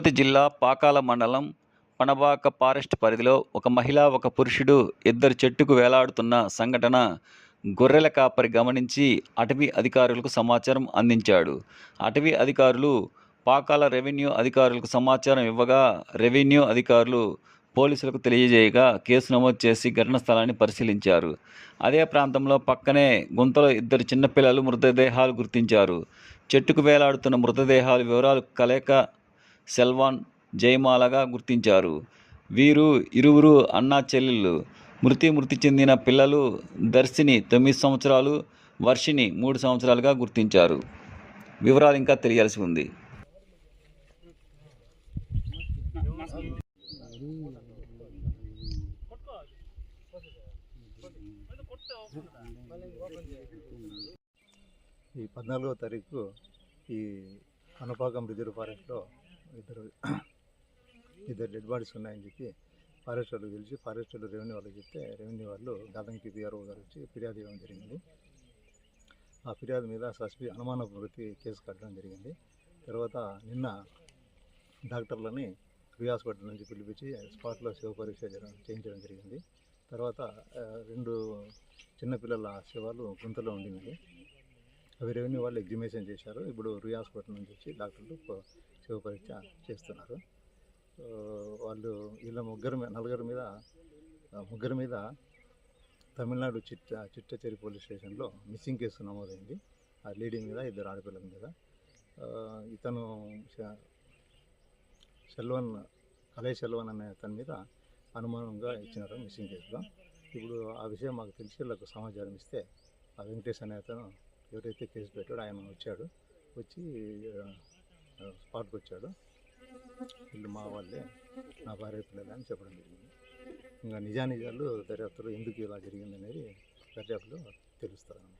తిరుపతి జిల్లా పాకాల మండలం పనబాక ఫారెస్ట్ పరిధిలో ఒక మహిళ ఒక పురుషుడు ఇద్దరు చెట్టుకు వేలాడుతున్న సంఘటన గొర్రెల కాపరి గమనించి అటవీ అధికారులకు సమాచారం అందించాడు. అటవీ అధికారులు పాకాల రెవెన్యూ అధికారులకు సమాచారం ఇవ్వగా రెవెన్యూ అధికారులు పోలీసులకు తెలియజేయగా కేసు నమోదు చేసి ఘటన స్థలాన్ని పరిశీలించారు. అదే ప్రాంతంలో పక్కనే గుంతలో ఇద్దరు చిన్నపిల్లలు మృతదేహాలు గుర్తించారు. చెట్టుకు వేలాడుతున్న మృతదేహాల వివరాలు కలయిక సెల్వాన్ జయమాలగా గుర్తించారు. వీరు ఇరువురు అన్నా చెల్లెళ్ళు. మృతి మృతి చెందిన పిల్లలు దర్శిని తొమ్మిది సంవత్సరాలు వర్షిని మూడు సంవత్సరాలుగా గుర్తించారు. వివరాలు ఇంకా తెలియాల్సి ఉంది. ఈ పద్నాలుగో తారీఖు ఈ అనపాకం రిజర్వ్ ఫారెస్ట్లో ఇద్దరు ఇద్దరు డెడ్ బాడీస్ ఉన్నాయని చెప్పి ఫారెస్ట్ వాళ్ళు పిలిచి ఫారెస్ట్ వాళ్ళు రెవెన్యూ వాళ్ళకి చెప్తే రెవెన్యూ వాళ్ళు గతంకి పిఆర్ఓ గారు వచ్చి ఫిర్యాదు ఇవ్వడం జరిగింది. ఆ ఫిర్యాదు మీద సస్పి అనుమాన వృత్తి కేసు కట్టడం జరిగింది. తర్వాత నిన్న డాక్టర్లని రీ హాస్పిటల్ నుంచి పిలిపించి స్పాట్లో శివ పరీక్ష చేయించడం జరిగింది. తర్వాత రెండు చిన్నపిల్లల శవాలు గుంతలో ఉండినవి అవి రెవెన్యూ వాళ్ళు ఎగ్జిబిషన్ చేశారు. ఇప్పుడు రీ హాస్పిటల్ నుంచి వచ్చి డాక్టర్లు శివ పరీక్ష చేస్తున్నారు. వాళ్ళు వీళ్ళ ముగ్గురు నలుగురు నలుగురి మీద ముగ్గురు మీద తమిళనాడు చిట్ట చిట్టచేరి పోలీస్ స్టేషన్లో మిస్సింగ్ కేసు నమోదైంది. ఆ లేడీ మీద ఇద్దరు ఆడపిల్లల మీద. ఇతను సెల్వన్ కలే సెల్వన్ అనే అతని మీద అనుమానంగా ఇచ్చినారు మిస్సింగ్ కేసులో. ఇప్పుడు ఆ విషయం మాకు తెలిసి వీళ్ళకు సమాచారం ఇస్తే ఆ వెంకటేష్ అనే అతను ఎవరైతే కేసు పెట్టాడో ఆయన వచ్చాడు. వచ్చి స్పాట్కి వచ్చాడు. వీళ్ళు మా వాళ్ళే నా భార్య పిల్లలే అని చెప్పడం జరిగింది. ఇంకా నిజానిజాలు దర్యాప్తులో ఎందుకు ఇలా జరిగింది అనేది దర్యాప్తులో తెలుస్తుంది